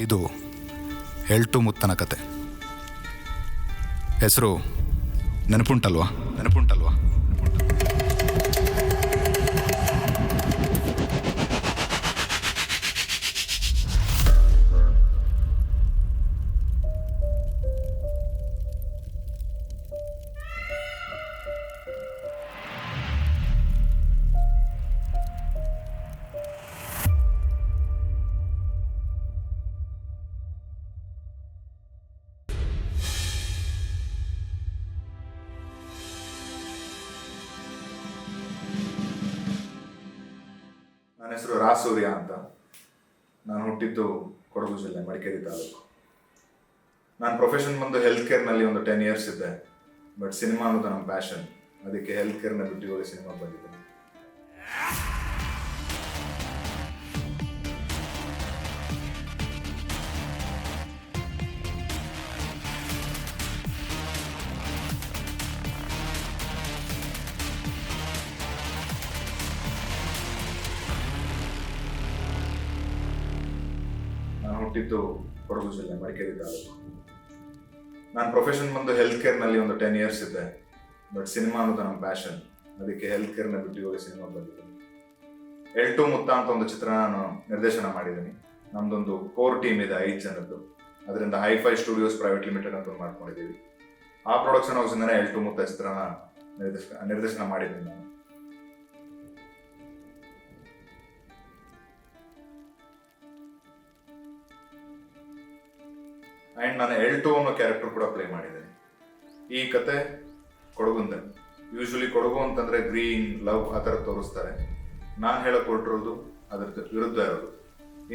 ಇದು ಎಲ್ಟು ಮುತ್ತನ ಕತೆ. ಹೆಸರು ನೆನಪುಂಟಲ್ವಾ? ನೆನಪುಂಟಲ್ವಾ ಹೆಸರು ರಾಸೂರ್ಯ ಅಂತ ನಾನು ಹುಟ್ಟಿದ್ದು ಕೊಡಗು ಜಿಲ್ಲೆ, ಮಡಿಕೇರಿ ತಾಲೂಕು. ನಾನು ಪ್ರೊಫೆಷನ್ ಬಂದು ಹೆಲ್ತ್ ಕೇರ್ನಲ್ಲಿ ಒಂದು ಟೆನ್ ಇಯರ್ಸ್ ಇದ್ದೆ ಬಟ್ ಸಿನಿಮಾ ಅನ್ನೋದು ನಮ್ಮ ಪ್ಯಾಷನ್ ಅದಕ್ಕೆ ಹೆಲ್ತ್ ಕೇರ್ನ ಬಿಟ್ಟು ಹೋಗಿ ಸಿನಿಮಾ ಬಂದಿದ್ದೀನಿ. ಹುಟ್ಟಿದ್ದು ಕೊಡಗು ಜಿಲ್ಲೆ ಮಡಿಕೇರಿ ತಾಲೂಕು ನಾನು ಪ್ರೊಫೆಷನ್ ಬಂದು ಹೆಲ್ತ್ ಕೇರ್ನಲ್ಲಿ ಒಂದು ಟೆನ್ ಇಯರ್ಸ್ ಇದ್ದೆ. ಬಟ್ ಸಿನಿಮಾ ಅನ್ನೋದು ನಮ್ಮ ಪ್ಯಾಷನ್ ಅದಕ್ಕೆ ಹೆಲ್ತ್ ಕೇರ್ನ ಬಿಟ್ಟು ಹೋಗಿ ಸಿನಿಮಾ ಬಂದಿದ್ದೀನಿ. ಎಲ್ಟು ಮುತ್ತ ಅಂತ ಒಂದು ಚಿತ್ರ ನಾನು ನಿರ್ದೇಶನ ಮಾಡಿದ್ದೀನಿ. ನಮ್ದೊಂದು ಕೋರ್ ಟೀಮ್ ಇದೆ ಐದು ಜನದ್ದು. ಅದರಿಂದ ಹೈಫೈ ಸ್ಟುಡಿಯೋಸ್ ಪ್ರೈವೇಟ್ ಲಿಮಿಟೆಡ್ ಅಂತ ಮಾಡ್ಕೊಂಡಿದ್ದೀವಿ. ಆ ಪ್ರೊಡಕ್ಷನ್ ಹೌಸಿಂದನೇ ಎಲ್ಟು ಮುತ್ತ ಚಿತ್ರನ ನಿರ್ದೇಶನ ನಿರ್ದೇಶನ ಮಾಡಿದ್ದೀನಿ ನಾನು. ಆ್ಯಂಡ್ ನಾನು ಎಲ್ ಟು ಅನ್ನೋ ಕ್ಯಾರೆಕ್ಟರ್ ಕೂಡ ಪ್ಲೇ ಮಾಡಿದ್ದೇನೆ. ಈ ಕತೆ ಕೊಡಗುಂದ. ಯೂಶ್ವಲಿ ಕೊಡಗು ಅಂತಂದರೆ ಗ್ರೀನ್ ಲವ್ ಆ ಥರ ತೋರಿಸ್ತಾರೆ. ನಾನು ಹೇಳಕ್ ಹೊರಟಿರೋದು ಅದ್ರ ವಿರುದ್ಧ ಇರೋದು.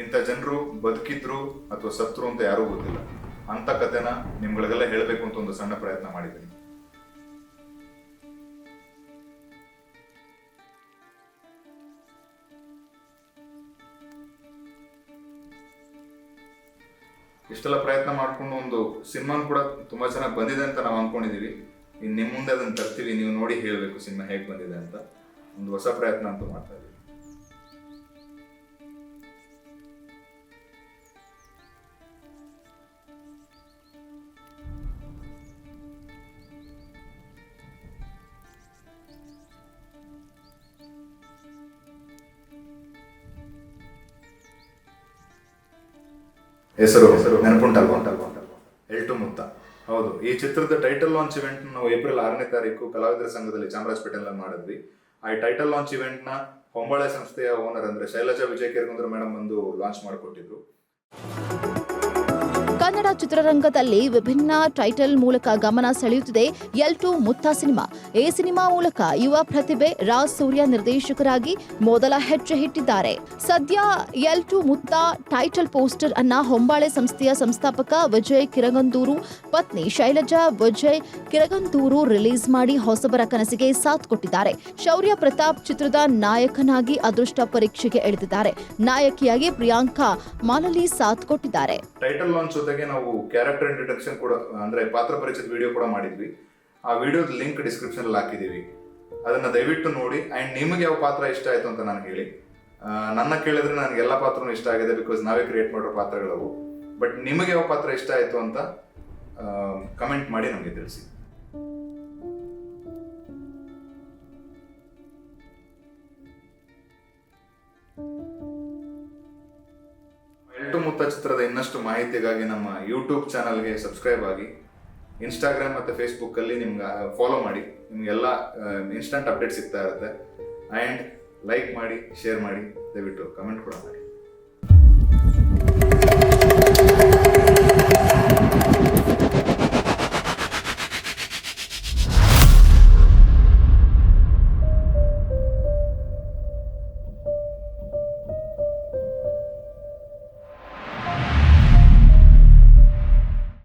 ಇಂಥ ಜನರು ಬದುಕಿದ್ರು ಅಥವಾ ಸತ್ರು ಅಂತ ಯಾರೂ ಗೊತ್ತಿಲ್ಲ. ಅಂಥ ಕತೆನ ನಿಮ್ಗಳಿಗೆಲ್ಲ ಹೇಳಬೇಕು ಅಂತ ಒಂದು ಸಣ್ಣ ಪ್ರಯತ್ನ ಮಾಡಿದ್ದೀನಿ. ಇಷ್ಟೆಲ್ಲ ಪ್ರಯತ್ನ ಮಾಡಿಕೊಂಡು ಒಂದು ಸಿನಿಮಾ ಕೂಡ ತುಂಬಾ ಚೆನ್ನಾಗಿ ಬಂದಿದೆ ಅಂತ ನಾವು ಇನ್ನು ನಿಮ್ಮ ಮುಂದೆ ಅದನ್ನ ತರ್ತೀವಿ, ನೀವು ನೋಡಿ ಹೇಳಬೇಕು ಸಿನಿಮಾ ಹೇಗೆ ಬಂದಿದೆ ಅಂತ. ಒಂದು ಹೊಸ ಪ್ರಯತ್ನ ಅಂತೂ ಮಾಡ್ತಾ ಇದೀವಿ. ಹೆಸರು ಹೆಸರು. ನೆನಪುಂಟಲ್ವಾ? ಎಲ್ಟು ಮುತ್ತ ಹೌದು. ಈ ಚಿತ್ರದ ಟೈಟಲ್ ಲಾಂಚ್ ಇವೆಂಟ್ ನಾವು ಏಪ್ರಿಲ್ ಆರನೇ ತಾರೀಕು ಕಲಾವಿದರ ಸಂಘದಲ್ಲಿ ಚಾಮರಾಜಪೇಟೆಲ್ಲ ಮಾಡಿದ್ವಿ. ಆ ಟೈಟಲ್ ಲಾಂಚ್ ಇವೆಂಟ್ನ ಹೊಂಬಾಳೆ ಸಂಸ್ಥೆಯ ಓನರ್ ಅಂದ್ರೆ ಶೈಲಜಾ ವಿಜಯ ಕೇರ್ಗುಂದ್ರ ಮೇಡಮ್ ಬಂದು ಲಾಂಚ್ ಮಾಡಿಕೊಟ್ಟಿದ್ರು. ಕನ್ನಡ ಚಿತ್ರರಂಗದಲ್ಲಿ ವಿಭಿನ್ನ ಟೈಟಲ್ ಮೂಲಕ ಗಮನ ಸೆಳೆಯುತ್ತಿದೆ ಎಲ್ ಟು ಮುತ್ತ ಸಿನಿಮಾ. ಈ ಸಿನಿಮಾ ಮೂಲಕ ಯುವ ಪ್ರತಿಭೆ ರಾಜ್ ಸೂರ್ಯ ನಿರ್ದೇಶಕರಾಗಿ ಮೊದಲ ಹೆಜ್ಜೆ ಇಟ್ಟಿದ್ದಾರೆ. ಸದ್ಯ L two Mutta title poster ಅನ್ನ ಹೊಂಬಾಳೆ ಸಂಸ್ಥೆಯ ಸಂಸ್ಥಾಪಕ ವಿಜಯ್ ಕಿರಗಂದೂರು ಪತ್ನಿ ಶೈಲಜಾ ವಿಜಯ್ ಕಿರಗಂದೂರು ರಿಲೀಸ್ ಮಾಡಿ ಹೊಸಬರ ಕನಸಿಗೆ ಸಾಥ್ ಕೊಟ್ಟಿದ್ದಾರೆ. ಶೌರ್ಯ ಪ್ರತಾಪ್ ಚಿತ್ರದ ನಾಯಕನಾಗಿ ಅದೃಷ್ಟ ಪರೀಕ್ಷೆಗೆ ಎಳೆದಿದ್ದಾರೆ. ನಾಯಕಿಯಾಗಿ ಪ್ರಿಯಾಂಕಾ ಮಾಲಲಿ ಸಾಥ್ ಕೊಟ್ಟಿದ್ದಾರೆ ಟೈಟಲ್ ಲಾಂಚ್ ಜೊತೆಗೆ ನಾವು ಕ್ಯಾರೆಕ್ಟರ್ ಇಂಟ್ರಡಕ್ಷನ್ ಕೂಡ, ಅಂದ್ರೆ ಪಾತ್ರ ಪರಿಚಯದ ವಿಡಿಯೋ ಕೂಡ ಮಾಡಿದ್ವಿ. ಆ ವಿಡಿಯೋದ ಲಿಂಕ್ ಡಿಸ್ಕ್ರಿಪ್ಷನ್ ಅಲ್ಲಿ ಹಾಕಿದೀವಿ. ಅದನ್ನ ದಯವಿಟ್ಟು ನೋಡಿ ಅಂಡ್ ನಿಮಗೆ ಯಾವ ಪಾತ್ರ ಇಷ್ಟ ಆಯ್ತು ಅಂತ ನಾನು ಹೇಳಿ. ನನ್ನ ಕೇಳಿದ್ರೆ ನನಗೆ ಎಲ್ಲ ಪಾತ್ರನೂ ಇಷ್ಟ ಆಗಿದೆ ಬಿಕಾಸ್ ನಾವೇ ಕ್ರಿಯೇಟ್ ಮಾಡಿರೋ ಪಾತ್ರಗಳವು. ಬಟ್ ನಿಮಗೆ ಯಾವ ಪಾತ್ರ ಇಷ್ಟ ಆಯ್ತು ಅಂತ ಕಮೆಂಟ್ ಮಾಡಿ ನಮಗೆ ತಿಳಿಸಿ. ಮುತ್ತ ಚಿತ್ರದ ಇನ್ನಷ್ಟು ಮಾಹಿತಿಗಾಗಿ ನಮ್ಮ ಯೂಟ್ಯೂಬ್ ಚಾನಲ್ಗೆ ಸಬ್ಸ್ಕ್ರೈಬ್ ಆಗಿ ಇನ್ಸ್ಟಾಗ್ರಾಮ್ ಮತ್ತು ಫೇಸ್ಬುಕ್ಕಲ್ಲಿ ನಿಮ್ಗೆ ಫಾಲೋ ಮಾಡಿ. ನಿಮಗೆಲ್ಲ ಇನ್ಸ್ಟಂಟ್ ಅಪ್ಡೇಟ್ ಸಿಗ್ತಾ ಇರುತ್ತೆ. ಆ್ಯಂಡ್ ಲೈಕ್ ಮಾಡಿ ಶೇರ್ ಮಾಡಿ, ದಯವಿಟ್ಟು ಕಮೆಂಟ್ ಕೂಡ ಮಾಡಿ